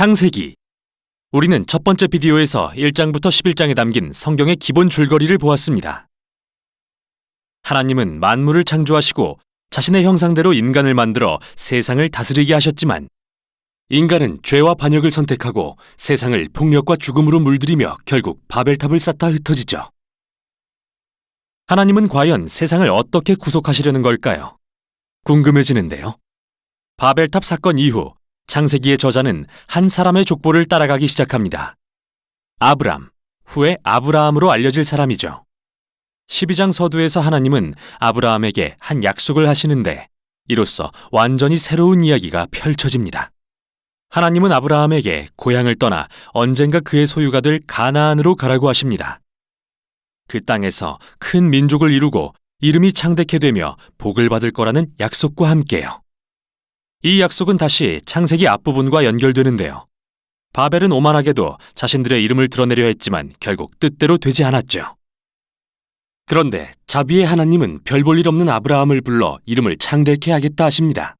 창세기. 우리는 첫 번째 비디오에서 1장부터 11장에 담긴 성경의 기본 줄거리를 보았습니다. 하나님은 만물을 창조하시고 자신의 형상대로 인간을 만들어 세상을 다스리게 하셨지만 인간은 죄와 반역을 선택하고 세상을 폭력과 죽음으로 물들이며 결국 바벨탑을 쌓다 흩어지죠. 하나님은 과연 세상을 어떻게 구속하시려는 걸까요? 궁금해지는데요. 바벨탑 사건 이후 창세기의 저자는 한 사람의 족보를 따라가기 시작합니다. 아브람, 후에 아브라함으로 알려질 사람이죠. 12장 서두에서 하나님은 아브라함에게 한 약속을 하시는데 이로써 완전히 새로운 이야기가 펼쳐집니다. 하나님은 아브라함에게 고향을 떠나 언젠가 그의 소유가 될 가나안으로 가라고 하십니다. 그 땅에서 큰 민족을 이루고 이름이 창대케 되며 복을 받을 거라는 약속과 함께요. 이 약속은 다시 창세기 앞부분과 연결되는데요. 바벨은 오만하게도 자신들의 이름을 드러내려 했지만 결국 뜻대로 되지 않았죠. 그런데 자비의 하나님은 별 볼 일 없는 아브라함을 불러 이름을 창대케 하겠다 하십니다.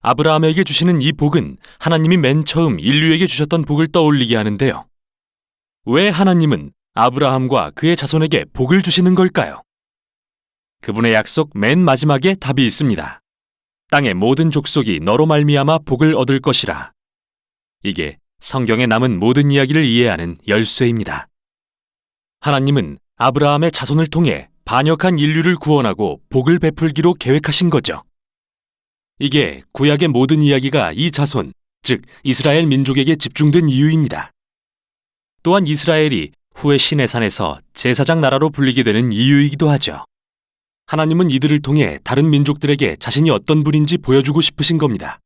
아브라함에게 주시는 이 복은 하나님이 맨 처음 인류에게 주셨던 복을 떠올리게 하는데요. 왜 하나님은 아브라함과 그의 자손에게 복을 주시는 걸까요? 그분의 약속 맨 마지막에 답이 있습니다. 땅의 모든 족속이 너로 말미암아 복을 얻을 것이라. 이게 성경에 남은 모든 이야기를 이해하는 열쇠입니다. 하나님은 아브라함의 자손을 통해 반역한 인류를 구원하고 복을 베풀기로 계획하신 거죠. 이게 구약의 모든 이야기가 이 자손, 즉 이스라엘 민족에게 집중된 이유입니다. 또한 이스라엘이 후에 신의 산에서 제사장 나라로 불리게 되는 이유이기도 하죠. 하나님은 이들을 통해 다른 민족들에게 자신이 어떤 분인지 보여주고 싶으신 겁니다.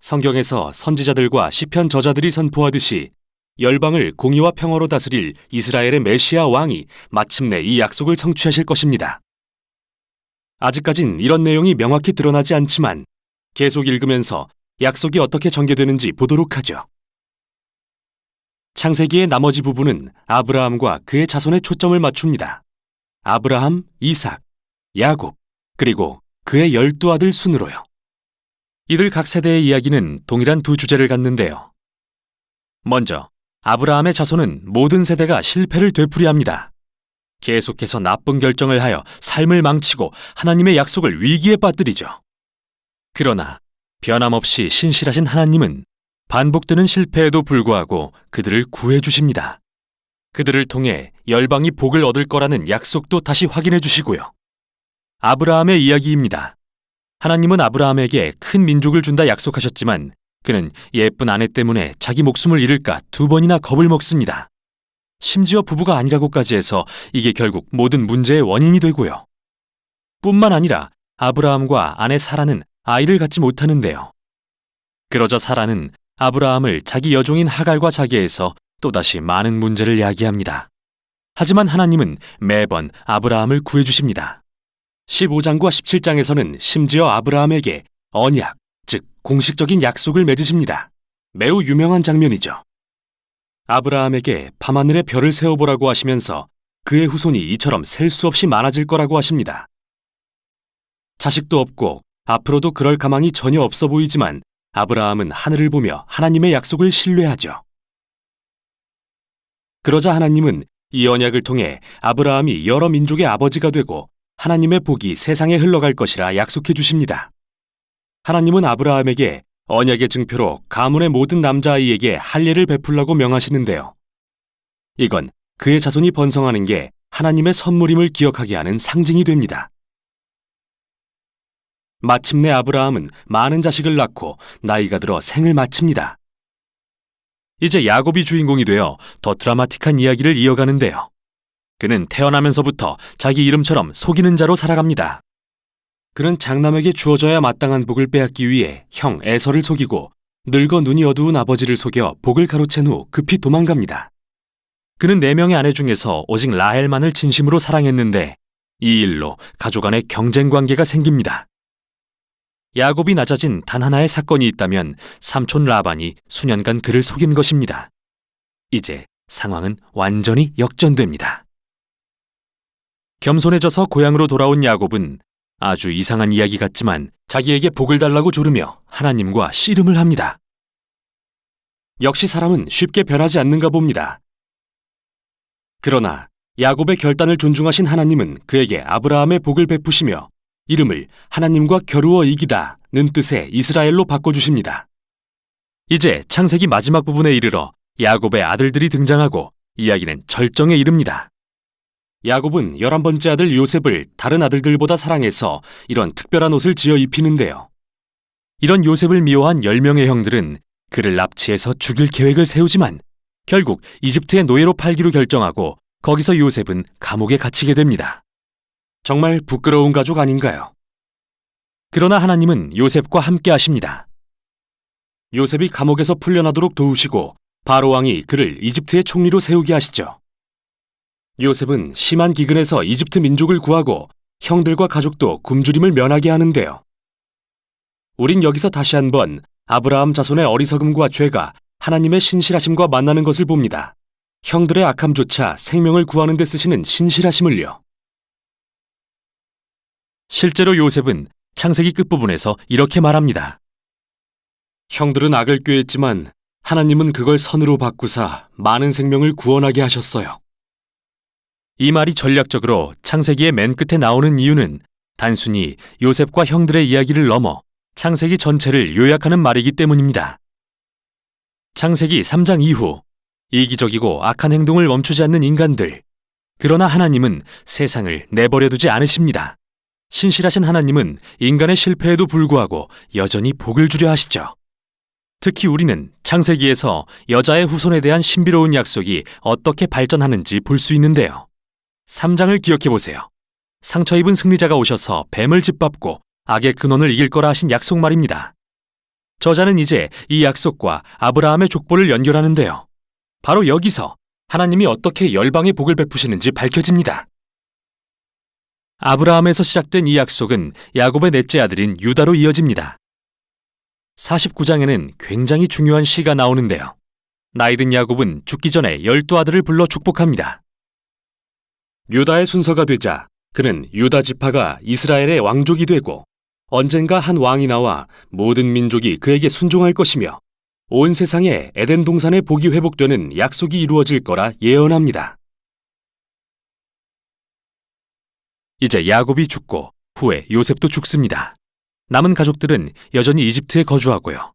성경에서 선지자들과 시편 저자들이 선포하듯이 열방을 공의와 평화로 다스릴 이스라엘의 메시아 왕이 마침내 이 약속을 성취하실 것입니다. 아직까진 이런 내용이 명확히 드러나지 않지만 계속 읽으면서 약속이 어떻게 전개되는지 보도록 하죠. 창세기의 나머지 부분은 아브라함과 그의 자손에 초점을 맞춥니다. 아브라함, 이삭, 야곱, 그리고 그의 열두 아들 순으로요. 이들 각 세대의 이야기는 동일한 두 주제를 갖는데요. 먼저, 아브라함의 자손은 모든 세대가 실패를 되풀이합니다. 계속해서 나쁜 결정을 하여 삶을 망치고 하나님의 약속을 위기에 빠뜨리죠. 그러나 변함없이 신실하신 하나님은 반복되는 실패에도 불구하고 그들을 구해 주십니다. 그들을 통해 열방이 복을 얻을 거라는 약속도 다시 확인해 주시고요. 아브라함의 이야기입니다. 하나님은 아브라함에게 큰 민족을 준다 약속하셨지만 그는 예쁜 아내 때문에 자기 목숨을 잃을까 두 번이나 겁을 먹습니다. 심지어 부부가 아니라고까지 해서 이게 결국 모든 문제의 원인이 되고요. 뿐만 아니라 아브라함과 아내 사라는 아이를 갖지 못하는데요. 그러자 사라는 아브라함을 자기 여종인 하갈과 자기해서 또다시 많은 문제를 야기합니다. 하지만 하나님은 매번 아브라함을 구해주십니다. 15장과 17장에서는 심지어 아브라함에게 언약, 즉 공식적인 약속을 맺으십니다. 매우 유명한 장면이죠. 아브라함에게 밤하늘에 별을 세워보라고 하시면서 그의 후손이 이처럼 셀 수 없이 많아질 거라고 하십니다. 자식도 없고 앞으로도 그럴 가망이 전혀 없어 보이지만 아브라함은 하늘을 보며 하나님의 약속을 신뢰하죠. 그러자 하나님은 이 언약을 통해 아브라함이 여러 민족의 아버지가 되고 하나님의 복이 세상에 흘러갈 것이라 약속해 주십니다. 하나님은 아브라함에게 언약의 증표로 가문의 모든 남자아이에게 할례를 베풀라고 명하시는데요. 이건 그의 자손이 번성하는 게 하나님의 선물임을 기억하게 하는 상징이 됩니다. 마침내 아브라함은 많은 자식을 낳고 나이가 들어 생을 마칩니다. 이제 야곱이 주인공이 되어 더 드라마틱한 이야기를 이어가는데요. 그는 태어나면서부터 자기 이름처럼 속이는 자로 살아갑니다. 그는 장남에게 주어져야 마땅한 복을 빼앗기 위해 형 에서를 속이고 늙어 눈이 어두운 아버지를 속여 복을 가로챈 후 급히 도망갑니다. 그는 네 명의 아내 중에서 오직 라헬만을 진심으로 사랑했는데 이 일로 가족 간의 경쟁 관계가 생깁니다. 야곱이 낮아진 단 하나의 사건이 있다면 삼촌 라반이 수년간 그를 속인 것입니다. 이제 상황은 완전히 역전됩니다. 겸손해져서 고향으로 돌아온 야곱은 아주 이상한 이야기 같지만 자기에게 복을 달라고 조르며 하나님과 씨름을 합니다. 역시 사람은 쉽게 변하지 않는가 봅니다. 그러나 야곱의 결단을 존중하신 하나님은 그에게 아브라함의 복을 베푸시며 이름을 하나님과 겨루어 이기다는 뜻의 이스라엘로 바꿔주십니다. 이제 창세기 마지막 부분에 이르러 야곱의 아들들이 등장하고 이야기는 절정에 이릅니다. 야곱은 열한 번째 아들 요셉을 다른 아들들보다 사랑해서 이런 특별한 옷을 지어 입히는데요. 이런 요셉을 미워한 열명의 형들은 그를 납치해서 죽일 계획을 세우지만 결국 이집트의 노예로 팔기로 결정하고 거기서 요셉은 감옥에 갇히게 됩니다. 정말 부끄러운 가족 아닌가요? 그러나 하나님은 요셉과 함께 하십니다. 요셉이 감옥에서 풀려나도록 도우시고 바로 왕이 그를 이집트의 총리로 세우게 하시죠. 요셉은 심한 기근에서 이집트 민족을 구하고 형들과 가족도 굶주림을 면하게 하는데요. 우린 여기서 다시 한번 아브라함 자손의 어리석음과 죄가 하나님의 신실하심과 만나는 것을 봅니다. 형들의 악함조차 생명을 구하는 데 쓰시는 신실하심을요. 실제로 요셉은 창세기 끝부분에서 이렇게 말합니다. 형들은 악을 꾀했지만 하나님은 그걸 선으로 바꾸사 많은 생명을 구원하게 하셨어요. 이 말이 전략적으로 창세기의 맨 끝에 나오는 이유는 단순히 요셉과 형들의 이야기를 넘어 창세기 전체를 요약하는 말이기 때문입니다. 창세기 3장 이후 이기적이고 악한 행동을 멈추지 않는 인간들. 그러나 하나님은 세상을 내버려두지 않으십니다. 신실하신 하나님은 인간의 실패에도 불구하고 여전히 복을 주려 하시죠. 특히 우리는 창세기에서 여자의 후손에 대한 신비로운 약속이 어떻게 발전하는지 볼 수 있는데요. 3장을 기억해 보세요. 상처 입은 승리자가 오셔서 뱀을 짓밟고 악의 근원을 이길 거라 하신 약속 말입니다. 저자는 이제 이 약속과 아브라함의 족보를 연결하는데요. 바로 여기서 하나님이 어떻게 열방의 복을 베푸시는지 밝혀집니다. 아브라함에서 시작된 이 약속은 야곱의 넷째 아들인 유다로 이어집니다. 49장에는 굉장히 중요한 시가 나오는데요. 나이든 야곱은 죽기 전에 열두 아들을 불러 축복합니다. 유다의 순서가 되자 그는 유다 지파가 이스라엘의 왕족이 되고 언젠가 한 왕이 나와 모든 민족이 그에게 순종할 것이며 온 세상에 에덴 동산의 복이 회복되는 약속이 이루어질 거라 예언합니다. 이제 야곱이 죽고 후에 요셉도 죽습니다. 남은 가족들은 여전히 이집트에 거주하고요.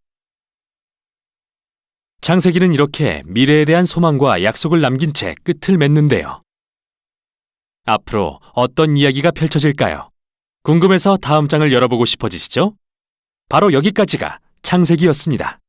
창세기는 이렇게 미래에 대한 소망과 약속을 남긴 채 끝을 맺는데요. 앞으로 어떤 이야기가 펼쳐질까요? 궁금해서 다음 장을 열어보고 싶어지시죠? 바로 여기까지가 창세기였습니다.